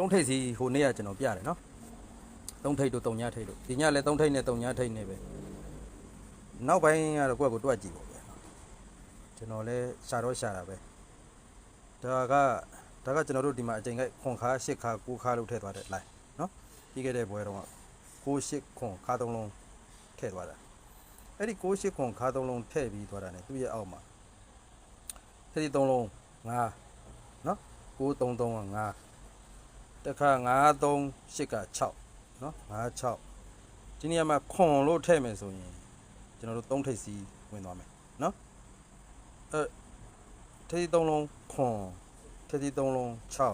သုံးထိပ်စီဟိုနေ့ကကျွန်တော်ပြတယ်နော်သုံးထိပ်တို့တုံညာထိပ်တို့ဒီညလည်းသုံးထိပ်နဲ့တုံညာထိပ်နဲ့ပဲနောက်ပိုင်းကတော့ကိုယ့်ကိုတွက်ကြည့်ပေါ့ဗျာကျွန်တော်လည်းရှာတော့ရှာတာပဲဒါကဒါကကျွန်တော်တို့ဒီမှာအချိန်ကခွန်ခါရှစ်ခါကိုခါလို့ထည့်သွားတဲ့ line နော်ပြီးခဲ့တဲ့ဘွဲတော့ကိုရှစ်ခွန်ခါသုံးလုံးထည့်သွားတာအဲ့ဒီကိုရှစ်ခွန်ခါသုံးလုံးထည့်ပြီးသွားတာ ਨੇ သူ့ရဲ့အောက်မှာထည့်ဒီသုံးလုံးငါနော်ကိုသုံးသုံးကငါ တခါ938က6เนาะ56ဒီနေရာမှာခွန်လို့ထည့်မယ်ဆိုရင်ကျွန်တော်တို့သုံးထိပ်စီဝင်သွားမယ်เนาะအဲထိပ်သုံးလုံးခွန်ထိပ်သုံးလုံး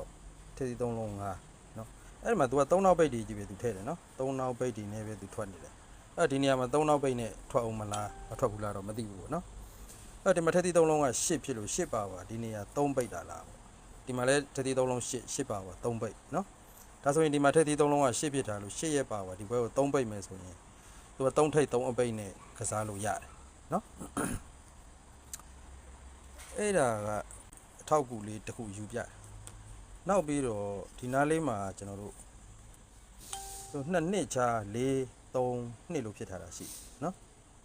6ထိပ်သုံးလုံး9เนาะအဲ့ဒီမှာ तू က3နောက်ပိတ်ဒီကြီးပဲ तू ထည့်တယ်เนาะ3နောက်ပိတ်ဒီနဲ့ပဲ तू ထွက်နေတယ်အဲ့ဒီနေရာမှာ3နောက်ပိတ်နဲ့ထွက်အောင်မလားမထွက်ဘူးလားတော့မသိဘူးပေါ့เนาะအဲ့ဒီမှာထိပ်သုံးလုံးက8ဖြစ်လို့8ပါပါဒီနေရာ3ပိတ်တာလားပေါ့ ဒီမှာလည်းထက်သီးသုံးလုံး၈၈ပါပါ၃ပိတ်နော်ဒါဆိုရင်ဒီမှာထက်သီးသုံးလုံးက၈ပြစ်ထားလို့၈ရက်ပါပါဒီဘက်ကို၃ပိတ်မယ်ဆိုရင်သူက၃ထိပ်၃အပိတ်နဲ့ကစားလို့ရတယ်နော်အဲ့ဒါကအထောက်အကူလေးတစ်ခုယူပြနောက်ပြီးတော့ဒီနားလေးမှာကျွန်တော်တို့သူနှစ်နှစ်ချာ၄၃နှစ်လို့ဖြစ်ထားတာရှိနော်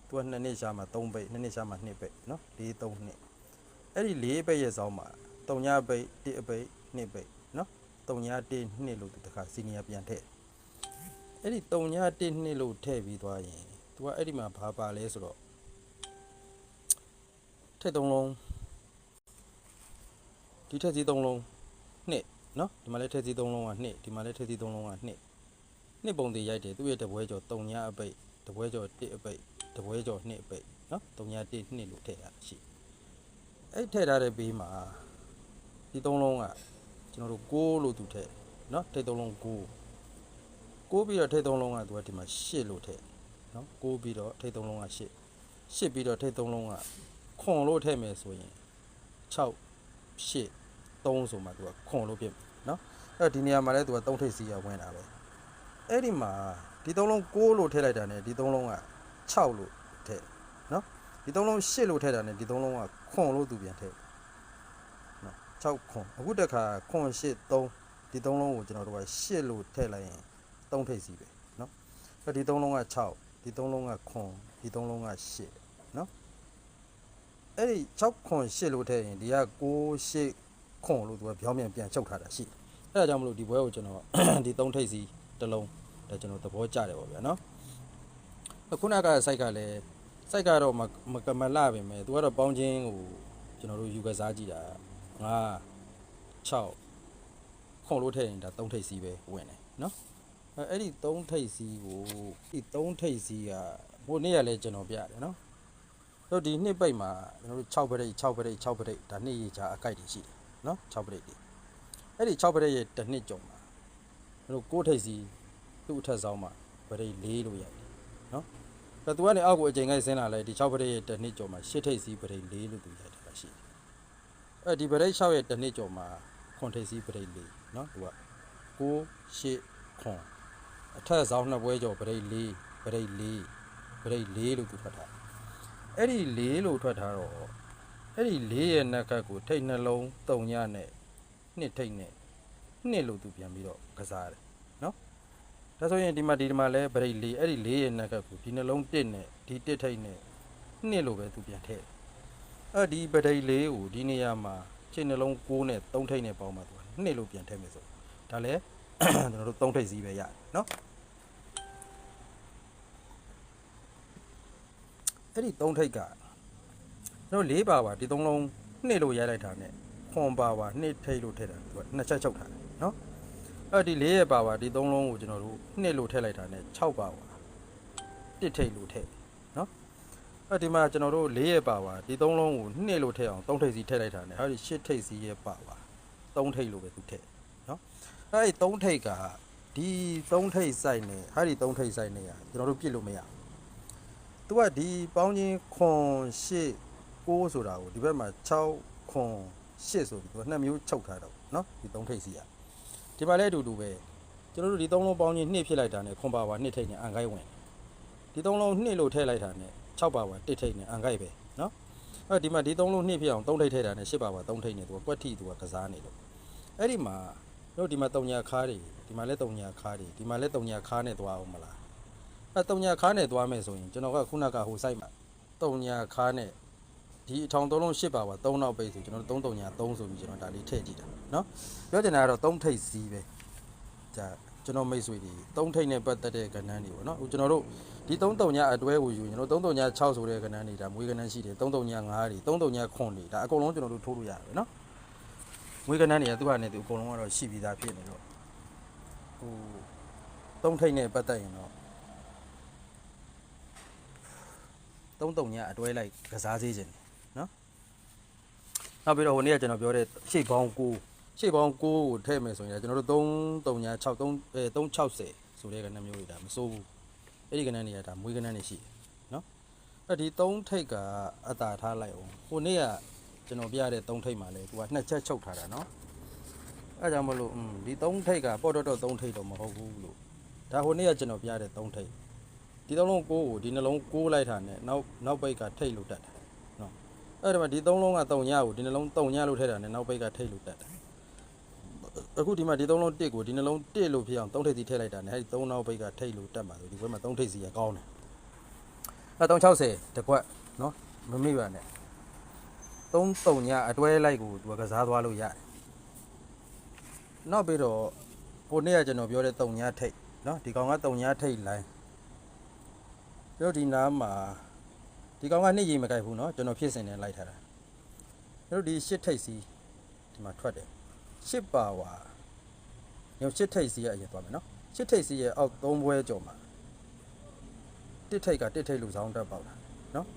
သူကနှစ်နှစ်ချာမှာ၃ပိတ်နှစ်နှစ်ချာမှာနှစ်ပိတ်နော်၄၃နှစ်အဲ့ဒီ၄ပိတ်ရဲ့ဇောင်းမှာ တုံညာပိတ်တစ်အပိတ်နှစ်ပိတ်နော်တုံညာတစ်နှစ်လို့သူတခါစီနီယာပြန်ထည့်အဲ့ဒီတုံညာတစ်နှစ်လို့ထည့်ပြီးသွားရင် तू ကအဲ့ဒီမှာဘာပါလဲဆိုတော့ထည့်သုံးလုံးဒီထည့်စီသုံးလုံးနှစ်နော်ဒီမှာလည်းထည့်စီသုံးလုံးကနှစ်ဒီမှာလည်းထည့်စီသုံးလုံးကနှစ်နှစ်ပုံသေးရိုက်တယ်သူ့ရဲ့တပွဲကျော်တုံညာအပိတ်တပွဲကျော်တစ်အပိတ်တပွဲကျော်နှစ်အပိတ်နော်တုံညာတစ်နှစ်လို့ထည့်ရတာရှိအဲ့ထည့်ထားတဲ့ဘေးမှာ ဒီသုံးလုံးကကျွန်တော်တို့6လို့သူထည့်เนาะထိပ်သုံးလုံး6 6ပြီးတော့ထိပ်သုံးလုံးကသူကဒီမှာ8လို့ထည့်เนาะ6ပြီးတော့ထိပ်သုံးလုံးက8 8ပြီးတော့ထိပ်သုံးလုံးကခွန်လို့ထည့်မယ်ဆိုရင်6 8 3ဆိုမှသူကခွန်လို့ဖြစ်မယ်เนาะအဲ့တော့ဒီနေရာမှာလဲသူက3ထိပ်စီရဝင်တာပဲအဲ့ဒီမှာဒီသုံးလုံး6လို့ထည့်လိုက်တာ ਨੇ ဒီသုံးလုံးက6လို့ထည့်เนาะဒီသုံးလုံး8လို့ထည့်တာ ਨੇ ဒီသုံးလုံးကခွန်လို့သူပြန်ထည့် 6ခွန်အခုတက်ခါခွန်8 3ဒီ3လုံးကိုကျွန်တော်တို့က8လို့ထည့်လိုက်ရင်3ထိပ်စီပဲเนาะအဲ့ဒီ3လုံးက6ဒီ3လုံးကခွန်ဒီ3လုံးက8เนาะအဲ့ဒီ6ခွန်8လို့ထည့်ရင်ဒီက9 8ခွန်လို့သူကပြောင်းပြန်ပြန်ချုပ်ထားတာရှိတယ်အဲ့ဒါကြောင့်မလို့ဒီဘွဲကိုကျွန်တော် ဒီ3ထိပ်စီတစ်လုံးဒါကျွန်တော်သဘောကျတယ်ပေါ့ဗျာเนาะအခုနကစိုက်ကလည်းစိုက်ကတော့မမကမလပါပဲသူကတော့ပေါင်းချင်းကိုကျွန်တော်တို့ယူကစားကြည့်တာ 5 6ခုံလို့ထည့်ရင်ဒါ3ထိပ်စီးပဲဝင်တယ်နော်အဲအဲ့ဒီ3ထိပ်စီးကိုဒီ3ထိပ်စီးကဟိုနေ့ကလည်းကျွန်တော်ပြတယ်နော်တို့ဒီနှစ်ပိတ်မှာကျွန်တော်တို့6ပရိတ်6ပရိတ်6ပရိတ်ဒါနှစ်ရေချာအကိုက်တွေရှိတယ်နော်6ပရိတ်တွေအဲ့ဒီ6ပရိတ်ရဲ့တစ်နှစ်ကြုံမှာကျွန်တော်6ထိပ်စီးသူ့အထက်ဆောင်မှာပရိတ်4လို့ရတယ်နော်ဒါသူကနေအောက်ကိုအချိန်ကိုက်ဆင်းလာလဲဒီ6ပရိတ်ရဲ့တစ်နှစ်ကြုံမှာ8ထိပ်စီးပရိတ်4လို့သူရိုက်တာရှိတယ် အဲဒီပရိတ်6ရဲ့တစ်နှစ်ကျော်မှာခွန်ထိပ်စီးပရိတ်၄เนาะသူက6 8ခွန်အထက်ဆောင်နှစ်ပွဲကျော်ပရိတ်၄ပရိတ်၄ပရိတ်၄လို့သူထွက်ထားအဲ့ဒီ၄လို့ထွက်ထားတော့အဲ့ဒီ၄ရဲ့နက်ကတ်ကိုထိတ်နှလုံးတုံညနဲ့နှစ်ထိတ်နဲ့နှစ်လို့သူပြန်ပြီးတော့ကစားတယ်เนาะဒါဆိုရင်ဒီမှာဒီမှာလဲပရိတ်၄အဲ့ဒီ၄ရဲ့နက်ကတ်ကိုဒီနှလုံးတစ်နဲ့ဒီတစ်ထိတ်နဲ့နှစ်လို့ပဲသူပြန်ထည့်တယ် အဲ့ဒီပဒိတ်လေးကိုဒီနေရာမှာခြေနှလုံး6နဲ့3ထိပ်နဲ့ပေါင်းမှသူကနှစ်လို့ပြန်ထည့်မယ်ဆိုဒါလည်းကျွန်တော်တို့3ထိပ်စီးပဲရတယ်နော်အဲ့ဒီ3ထိပ်ကကျွန်တော်၄ပါပါဒီ3လုံးနှစ်လို့ရိုက်လိုက်တာနဲ့ခွန်ပါပါနှစ်ထိပ်လို့ထည့်တာသူကနှစ်ချက်ချုပ်ထားတယ်နော်အဲ့ဒီ၄ရဲ့ပါပါဒီ3လုံးကိုကျွန်တော်တို့နှစ်လို့ထည့်လိုက်တာနဲ့6ပါပါတစ်ထိပ်လို့ထည့် အဲဒီမှာကျွန်တော်တို့၄ရက်ပါပါဒီ၃လုံးကိုနှစ်လို့ထည့်အောင်၃ထိပ်စီထည့်လိုက်တာနဲ့ဟောဒီ၈ထိပ်စီရဲ့ပါပါ၃ထိပ်လို့ပဲသူထည့်နော်အဲဒီ၃ထိပ်ကဒီ၃ထိပ်ဆိုင်နဲ့ဟာဒီ၃ထိပ်ဆိုင်နဲ့ကကျွန်တော်တို့ပြစ်လို့မရဘူးသူကဒီပေါင်းချင်းခွန်၈6ဆိုတာကိုဒီဘက်မှာ6ခွန်8ဆိုပြီးသူကနှစ်မျိုးချုပ်ထားတော့เนาะဒီ3ထိပ်စီอ่ะဒီမှာလည်းအတူတူပဲကျွန်တော်တို့ဒီ3လုံးပေါင်းချင်းနှစ်ဖြစ်လိုက်တာနဲ့ခွန်ပါပါနှစ်ထိပ်နဲ့အန်ကိုင်းဝင်ဒီ3လုံးနှစ်လို့ထည့်လိုက်တာနဲ့ 6ပါဝါတစ်ထိတ်နဲ့အန်ကိုက်ပဲနော်အဲ့ဒီမှာဒီ3လုံးနှစ်ပြအောင်3ထိတ်ထည့်တာနဲ့10ပါဝါ3ထိတ်နဲ့သူကကွက်ထိသူကကစားနေလို့အဲ့ဒီမှာတို့ဒီမှာတုံညာခါးတွေဒီမှာလဲတုံညာခါးတွေဒီမှာလဲတုံညာခါးနဲ့သွားအောင်မလားအဲ့တုံညာခါးနဲ့သွားမယ်ဆိုရင်ကျွန်တော်ကခုနကဟိုဆိုင်မှာတုံညာခါးနဲ့ဒီအထောင်3လုံး10ပါဝါ3နောက်ပိတ်ဆိုကျွန်တော်တို့3တုံညာ3ဆိုပြီးကျွန်တော်ဒါလေးထည့်ကြည့်တာနော်ပြောချင်တာကတော့3ထိတ်စီးပဲဒါ ကျွန်တော်မိတ်ဆွေဒီသုံးထိတ်နဲ့ပတ်သက်တဲ့ကဏ္ဍတွေပေါ့နော်အခုကျွန်တော်တို့ဒီသုံးတုံညာအတွဲကိုယူရင်တို့သုံးတုံညာ6ဆိုတဲ့ကဏ္ဍတွေဒါမွေးကဏ္ဍရှိတယ်သုံးတုံညာ9တွေသုံးတုံညာ9တွေဒါအကုန်လုံးကျွန်တော်တို့ထိုးလို့ရတယ်နော်မွေးကဏ္ဍတွေကသူ့ဟာနဲ့သူအကုန်လုံးကတော့ရှိပြီးသားဖြစ်နေတော့ဟိုသုံးထိတ်နဲ့ပတ်သက်ရင်တော့သုံးတုံညာအတွဲလိုက်ကစားစေးခြင်းနော်နောက်ပြီးတော့ဟိုနေ့ကကျွန်တော်ပြောတဲ့ရှေ့ဘောင်းကို ရှေ့ပေါင်း9ကိုထည့်မယ်ဆိုရင်ကျွန်တော်တို့3 3 6 3အဲ360ဆိုတဲ့ကဏ္ဍမျိုးတွေဒါမစိုးဘူးအဲ့ဒီကဏ္ဍတွေကဒါမွေးကဏ္ဍတွေရှိတယ်နော်အဲ့ဒီ3ထိပ်ကအတာထားလိုက်အောင်ဟိုနေ့ကကျွန်တော်ပြရတဲ့3ထိပ်မှာလဲသူကနှစ်ချက်ချုပ်ထားတာနော်အဲ့ကြောင့်မလို့ဒီ3ထိပ်ကပေါ့တော့တော့3ထိပ်တော့မဟုတ်ဘူးလို့ဒါဟိုနေ့ကကျွန်တော်ပြရတဲ့3ထိပ်ဒီသုံးလုံးကိုဒီနှလုံးကိုးလိုက်တာနဲ့နောက်နောက်ပိတ်ကထိတ်လို့တက်တယ်နော်အဲ့ဒါမှဒီသုံးလုံးကတုံညကိုဒီနှလုံးတုံညလို့ထည့်တာနဲ့နောက်ပိတ်ကထိတ်လို့တက်တယ် အခုဒီမှာဒီသုံးလုံးတစ်ကိုဒီနှလုံးတစ်လို့ဖြစ်အောင်သုံးထိပ်စီထည့်လိုက်တာနဲ့အဲဒီသုံးနောက်ဘိတ်ကထိပ်လို့တက်ပါဆိုဒီဘက်မှာသုံးထိပ်စီကကောင်းတယ်အဲ360တကွက်နော်မမိပါနဲ့3တုံညအတွဲလိုက်ကိုသူကစားသွားလို့ရတယ်နောက်ပြီးတော့ဟိုနေ့ကကျွန်တော်ပြောတဲ့တုံညထိပ်နော်ဒီကောင်ကတုံညထိပ်လိုင်းပြီးတော့ဒီနားမှာဒီကောင်ကနှစ်ရီမကြိုက်ဘူးနော်ကျွန်တော်ဖြစ်စင်နေလိုက်ထားတာပြီးတော့ဒီရှစ်ထိပ်စီဒီမှာထွက်တယ် ရှစ်ပါဝါညရှစ်ထိတ်စီရဲ့အရင်သွားမယ်နော်ရှစ်ထိတ်စီရဲ့အောက်သုံးဘွဲကြော်မှာတစ်ထိတ်ကတစ်ထိတ်လူဆောင်တက်ပေါက်တာနော်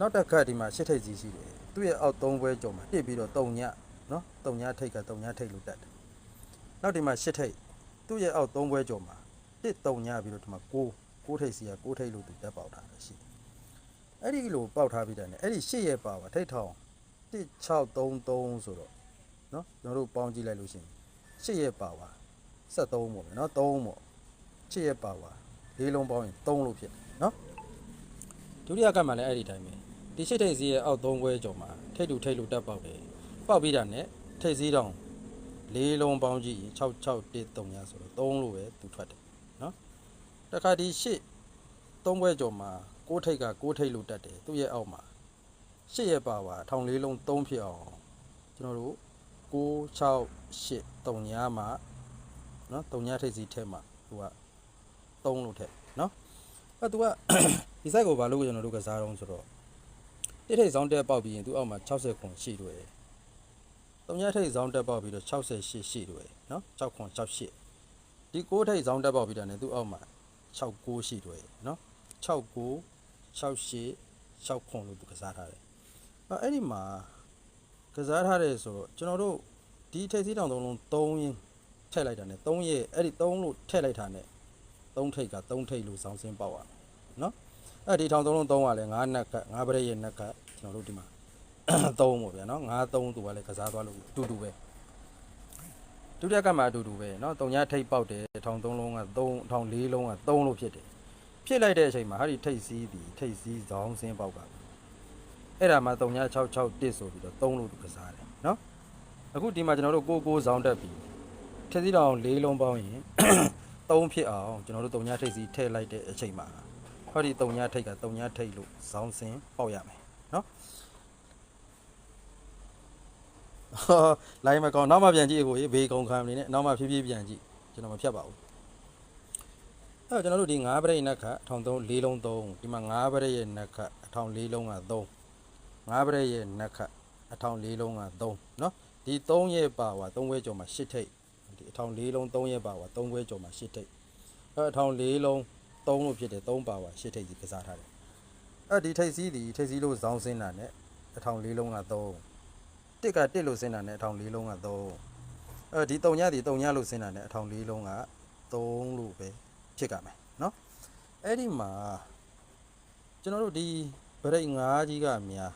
နောက်တစ်ခါဒီမှာရှစ်ထိတ်စီရှိတယ်သူ့ရဲ့အောက်သုံးဘွဲကြော်မှာတစ်ပြီးတော့တုံညနော်တုံညထိတ်ကတုံညထိတ်လို့တက်တယ်နောက်ဒီမှာရှစ်ထိတ်သူ့ရဲ့အောက်သုံးဘွဲကြော်မှာတစ်တုံညပြီးတော့ဒီမှာကိုးကိုးထိတ်စီကကိုးထိတ်လို့သူတက်ပေါက်ထားတယ်ရှိတယ်အဲ့ဒီလိုပေါက်ထားပြီးတယ်နဲ့အဲ့ဒီရှစ်ရဲ့ပါပါထိတ်ထောင်1633ဆိုတော့ နော်ကျွန်တော်တို့ပေါင်းကြည့်လိုက်လို့ရှိရင်ရှစ်ရဲ့ပါပါ73ပေါ့နော်3ပေါ့ရှစ်ရဲ့ပါပါလေးလုံးပေါင်းရင်3လို့ဖြစ်တယ်နော်ဒုတိယကတ်မှာလည်းအဲ့ဒီတိုင်းပဲဒီရှိထိတ်စည်းရဲ့အောက်သုံးခွဲကျော်မှာထိတ်တူထိတ်လူတက်ပေါက်တယ်ပေါက်ပြီးတာနဲ့ထိတ်စည်းတောင်လေးလုံးပေါင်းကြည့်ရင်6613ညဆိုတော့3လို့ပဲသူထွက်တယ်နော်တခါဒီရှစ်သုံးခွဲကျော်မှာ6ထိတ်က6ထိတ်လူတက်တယ်သူ့ရဲ့အောက်မှာရှစ်ရဲ့ပါပါထောင်လေးလုံး3ဖြစ်အောင်ကျွန်တော်တို့ 668 3ညမှာနော်3ညထိတ်စည်းထဲမှာသူက3လို့ထည့်နော်အဲသူကဒီ site ကိုဘာလို့ကျွန်တော်တို့ကစားတော့ဆိုတော့တစ်ထိပ်ဆောင်တက်ပေါက်ပြီးရင်သူအောက်မှာ60ခွန်ရှိတွေ့တယ်။တုံညထိပ်ဆောင်တက်ပေါက်ပြီးတော့68ရှိတွေ့တယ်နော်6ခွန်68ဒီ6ထိပ်ဆောင်တက်ပေါက်ပြီးတာ ਨੇ သူအောက်မှာ69ရှိတွေ့တယ်နော်69 68 6ခွန်လို့သူကစားထားတယ်။အဲအဲ့ဒီမှာ ကစားထားတယ်ဆိုတော့ကျွန်တော်တို့ဒီထိပ်စီးတောင်သုံးလုံး3ရင်းထည့်လိုက်တာ ਨੇ 3ရဲ့အဲ့ဒီ3လို့ထည့်လိုက်တာ ਨੇ 3ထိပ်က3ထိပ်လို့စောင်းစင်းပေါက်ရမယ်နော်အဲ့ဒီထောင်သုံးလုံးသုံးကလည်းငါးနက်ကငါးပရိရဲ့နက်ကကျွန်တော်တို့ဒီမှာသုံးပေါ့ဗျာနော်ငါးသုံးသူကလည်းကစားသွားလို့အတူတူပဲဒုတိယကမှအတူတူပဲနော်တုံညာထိပ်ပေါက်တယ်ထောင်သုံးလုံးက3ထောင်၄လုံးက3လို့ဖြစ်တယ်ဖြစ်လိုက်တဲ့အချိန်မှာဟာဒီထိပ်စီးသည်ထိပ်စီးဇောင်းစင်းပေါက်က အဲ့ဒါမှတုံညာ66တစ်ဆိုပြီးတော့3လို့သူကစားတယ်နော်အခုဒီမှာကျွန်တော်တို့ကိုကိုဇောင်းတက်ပြီထက်စီတောင်၄လုံးပေါင်းရင်3ဖြစ်အောင်ကျွန်တော်တို့တုံညာထိပ်စီးထည့်လိုက်တဲ့အချိန်မှာဟောဒီတုံညာထိတ်ကတုံညာထိတ်လို့ဇောင်းစင်ပေါက်ရမယ်နော်ဟောလိုင်းမကောင်းနောက်မှပြန်ကြည့်ကိုဘေးကုံခံနေနဲ့နောက်မှဖြည်းဖြည်းပြန်ကြည့်ကျွန်တော်မဖြတ်ပါဘူးအဲ့တော့ကျွန်တော်တို့ဒီ9ပရိတ်နက်ခအထောင်3 4လုံး3ဒီမှာ9ပရိတ်ရဲ့နက်ခအထောင်4လုံးက3 9ပရိတ်ရဲ့နက်ခအထောင်4လုံးက3နော်ဒီ3ရဲ့ပါဝါ3ဝဲကျော်မှာ8ထိတ်ဒီအထောင်4လုံး3ရဲ့ပါဝါ3ဝဲကျော်မှာ8ထိတ်အဲ့အထောင်4လုံး 3လို့ဖြစ်တယ်3ပါပါရှစ်ထိပ်ကြီးကစားထားတယ်အဲ့ဒီထိပ်စီးဒီထိပ်စီးလို့ဇောင်းစင်းတာနဲ့အထောင်လေးလုံးက3တစ်ကတစ်လို့စင်းတာနဲ့အထောင်လေးလုံးက3အဲ့ဒီတုံညဒီတုံညလို့စင်းတာနဲ့အထောင်လေးလုံးက3လို့ပဲဖြစ်ကြမယ်เนาะအဲ့ဒီမှာကျွန်တော်တို့ဒီဗရိတ်5ကြီးကများ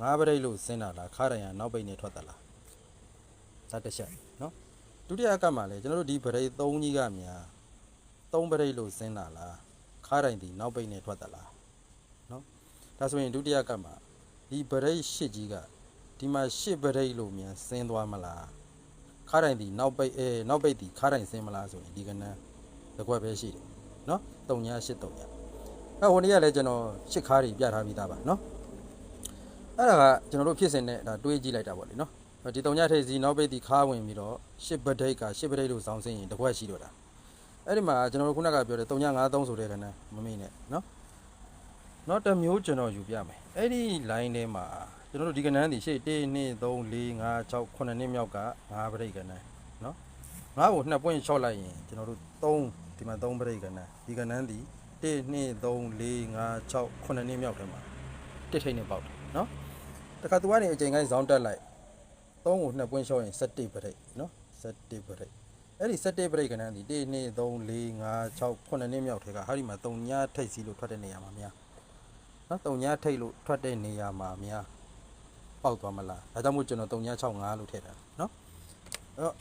5ဗရိတ်လို့စင်းတာလားခါရရန်နောက်ပိတ်နေထွက်တာလားဇတ်တစ်ချက်เนาะ ဒုတိယကပ်မှာလည်းကျွန်တော်တို့ဒီဗရိတ်3ကြီးကများ3ဗရိတ်လို့ဆင်းတာလားခါတိုင်းဒီနောက်ပိတ်နဲ့ထွက်တာလားเนาะဒါဆိုရင်ဒုတိယကပ်မှာဒီဗရိတ်8ကြီးကဒီ ဒီမှာရှစ်ပရိတ်လို့မြန်ဆင်းသွားမလားခါတိုင်းဒီနောက်ပိတ်အဲနောက်ပိတ်ဒီခါတိုင်းဆင်းမလားဆိုရင်ဒီကနန်းတစ်ခွက်ပဲရှိတယ်နော်တုံညာရှစ်တုံညာအဲဟိုနေ့ကလည်းကျွန်တော်ရှစ်ခါးတွေပြထားပြီးသားပါနော် အဲ့ဒါကကျွန်တော်တို့ဖြစ်စဉ်နဲ့ဒါတွေးကြည့်လိုက်တာပေါ့လေနော်ဒီတုံညာထိပ်စီနောက်ပိတ်ဒီခါဝင်ပြီးတော့ရှစ်ပရိတ်ကရှစ်ပရိတ်လို့စောင်းစင်းရင်တစ်ခွက်ရှိတော့တာအဲ့ဒီမှာကျွန်တော်တို့ခုနကပြောတဲ့တုံညာ93ဆိုတဲ့ကနန်းမမေ့နဲ့နော်နောက်တစ်မျိုးကျွန်တော်ယူပြမယ်အဲ့ဒီ line ထဲမှာကျွန်တော်တို့ဒီကဏ္ဍဒီရှေ့1 2 3 4 5 6 9နှစ်မြောက်က5ပရိတ်ကဏ္ဍနော်5ကို2ပွင့်လျှော့လိုက်ရင်ကျွန်တော်တို့3ဒီမှာ3ပရိတ်ကဏ္ဍဒီကဏ္ဍဒီ1 2 3 4 5 6 9နှစ်မြောက်ထဲမှာတစ်ထိတ်နဲ့ပေါက်တယ်နော် တခါသူကနေအချိန်ကိုင်းဇောင်းတက်လိုက်3ကို2ပွင့်လျှော့ရင်17ပရိတ်နော်17ပရိတ်အဲ့ဒီ17ပရိတ်ကဏ္ဍဒီ1 2 3 4 5 6 9နှစ်မြောက်ထဲကဟာဒီမှာ3ညထိတ်စီလို့ထွက်တဲ့နေရာမှာများနော်တုံညာထိတ်လို့ထွက်တဲ့နေရာမှာများပေါက်သွားမလားဒါကြောင့်မို့ကျွန်တော်တုံညာ65လို့ထည့်တာနော်အဲ့တော့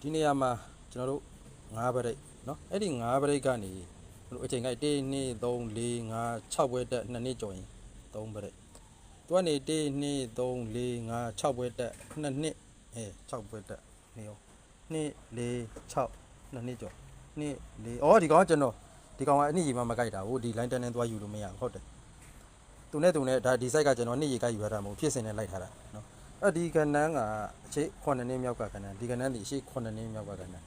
ဒီနေရာမှာကျွန်တော်တို့5ပရိတ်နော်အဲ့ဒီ5ပရိတ်ကနေကျွန်တော်အချိန်ကိုက်1 2 3 4 5 6ဘွဲတက်2နှစ်ကျော်ရင်3ပရိတ် သူကနေ1 2 3 4 5 6ဘွဲတက်2နှစ်အဲ6ဘွဲတက်နေရော2 4 6 2နှစ်ကျော်2 4အော်ဒီကောင်ကကျွန်တော်ဒီကောင်ကအနည်းကြီးမှမကြိုက်တာဟိုဒီ line တန်းနဲ့သွားယူလို့မရဘူးဟုတ်တယ်သူနဲ့သူနဲ့ဒါဒီ site ကကျွန်တော်နှစ်ကြီးကြိုက်ယူရတာမဟုတ်ဖြစ်စင်နဲ့လိုက်ထားတာနော်အဲ့ဒီကဏ္ဍကအရှိ9နှစ်မြောက်ကကဏ္ဍဒီကဏ္ဍဒီအရှိ9နှစ်မြောက်ကကဏ္ဍနော်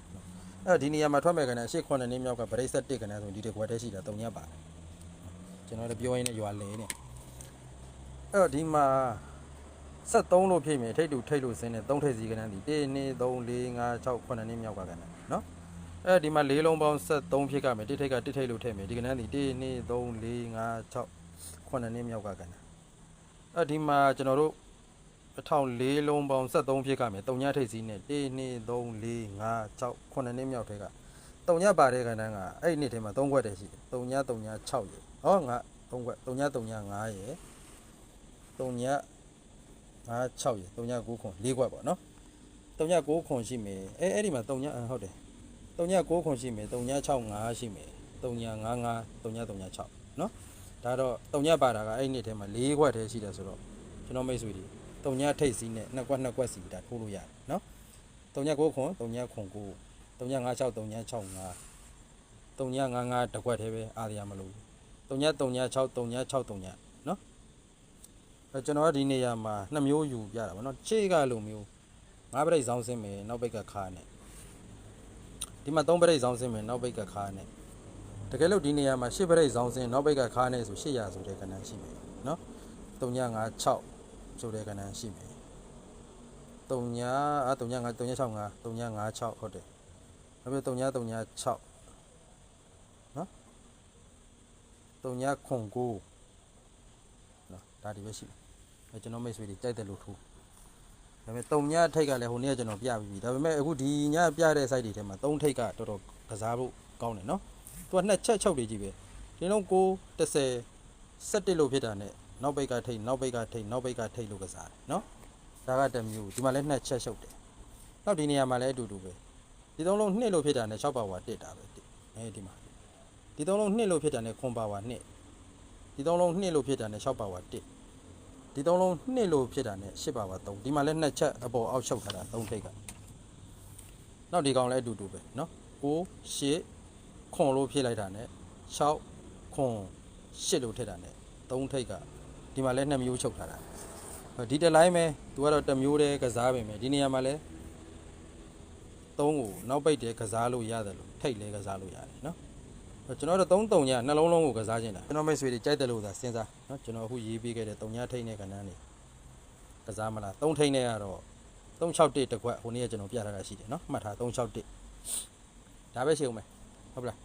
အဲ့ဒီနေရာမှာထွက်မဲ့ကဏ္ဍအရှိ9နှစ်မြောက်ကဗရိတ်ဆက်1ကဏ္ဍဆိုရင်ဒီတစ်ခွက်တည်းရှိတာ3ညပါတယ်ကျွန်တော်လည်းပြောရင်းနဲ့ရွာလဲနေ အဲ့တော့ဒီမှာ73လို့ဖြစ်မြင်ထိတ်တူထိတ်လို့ဆင်းနေ3ထိတ်စီကဏ္ဍဒီ1 2 3 4 5 6 9နှစ်မြောက်ကကဏ္ဍနော်အဲဒီမှာ၄လုံးပေါင်း73ဖြစ်ကမယ်တစ်ထိတ်ကတစ်ထိတ်လို့ထည့်မယ်ဒီကနန်းဒီ1 2 3 4 5 6 9နှစ်မြောက်ကကနန်းအဲဒီမှာကျွန်တော်တို့အထောင်၄လုံးပေါင်း73ဖြစ်ကမယ်တုံညထိတ်စီးနဲ့1 2 3 4 5 6 9နှစ်မြောက်ထဲကတုံညပါတဲ့ကနန်းကအဲ့ဒီနှစ်ထဲမှာ3ခွက်တည်းရှိတယ်တုံညတုံည6ရယ်ဟောငါ3ခွက်တုံညတုံည9ရ 3956ရေ3990ခွန်၄ခွက်ပေါ့နော်3990ခွန်ရှိမယ်အဲအဲ့ဒီမှာ39ဟုတ်တယ်3990ခွန်ရှိမယ်3965ရှိမယ်3955 3936နော်ဒါတော့39ပါတာကအဲ့ဒီနေ့ထဲမှာ၄ခွက်တည်းရှိတယ်ဆိုတော့ကျွန်တော်မိတ်ဆွေတွေ39ထိပ်စီးနဲ့နှစ်ခွက်နှစ်ခွက်စီဒါထိုးလို့ရတယ်နော်3990ခွန်3909 3956 3965 3955တကွက်သေးပဲအားရမလို့3936 3963 ကျွန်တော်ကဒီနေရာမှာနှစ်မျိုးယူပြတာဗောနော်ခြေကလိုမျိုးငါးပြိတ်ဇောင်းစင်းမယ်နောက်ပိတ်ကခါနဲ့ဒီမှာ3ပရိတ်ဇောင်းစင်းမယ်နောက်ပိတ်ကခါနဲ့တကယ်လို့ဒီနေရာမှာ10ပရိတ်ဇောင်းစင်းနောက်ပိတ်ကခါနဲ့ဆို800ဆိုတဲ့ကဏ္ဍရှိမယ်နော်356ဆိုတဲ့ကဏ္ဍရှိမယ်3အာ355 365 356ဟုတ်တယ်နောက်ပြီး33336နော်3ခွန်9နော်ဒါဒီပဲရှိတယ်အဲ ကျွန်တော်မိတ်ဆွေတွေကြိုက်တယ်လို့ထိုးဒါပေမဲ့တုံညထိတ်ကလည်းဟိုနေ့ကကျွန်တော်ပြပြီးပြီဒါပေမဲ့အခုဒီညပြတဲ့ site တွေထဲမှာ3ထိတ်ကတော်တော်ကစားဖို့ကောင်းတယ်နော်သူကနှစ်ချက်ချုပ်တွေကြီးပဲဒီလုံး9 30 17လို့ဖြစ်တာနဲ့နောက်ပိတ်ကထိတ်နောက်ပိတ်ကထိတ်နောက်ပိတ်ကထိတ်လို့ကစားတယ်နော်ဒါကတစ်မျိုးဒီမှာလည်းနှစ်ချက်ချုပ်တယ်နောက်ဒီနေရာမှာလည်းအတူတူပဲဒီသုံးလုံး2လို့ဖြစ်တာနဲ့6ပါဝါတစ်တာပဲတစ်အဲဒီမှာဒီသုံးလုံး2လို့ဖြစ်တာနဲ့ခွန်ပါဝါ2ဒီသုံးလုံး2လို့ဖြစ်တာနဲ့6ပါဝါ1 ဒီသုံးလုံးနှစ်လို့ဖြစ်တာနဲ့ရှစ်ပါပါ3ဒီမှာလည်းနှစ်ချက်အပေါ်အောက်ရှုပ်ထားတာ3ထိတ်ကနောက်ဒီကောင်လည်းအတူတူပဲเนาะ9 8ခွန်လို့ဖြစ်လိုက်တာနဲ့6ခွန်8လို့ထည့်တာနဲ့3ထိတ်ကဒီမှာလည်းနှစ်မျိုးချုပ်ထားတာဒီတစ်လိုင်းပဲသူကတော့တစ်မျိုးတည်းကစားပဲမယ်ဒီနေရာမှာလည်း3ကိုနောက်ပိတ်တည်းကစားလို့ရတယ်လို့ထိတ်လည်းကစားလို့ရတယ်เนาะ ကျွန်တော်တို့3 3ညနှလုံးလုံးကိုကစားခြင်းလားကျွန်တော်မိတ်ဆွေတွေကြိုက်တယ်လို့သာစဉ်းစားနော်ကျွန်တော်အခုရေးပေးခဲ့တဲ့3ညထိတ်နဲ့ကဏ္ဍနေကစားမလား3ထိတ်နဲ့ကတော့361တကွက်ဟိုနေ့ကကျွန်တော်ပြထားတာရှိတယ်နော်မှတ်ထား361ဒါပဲရှိအောင်မယ်ဟုတ်ပလား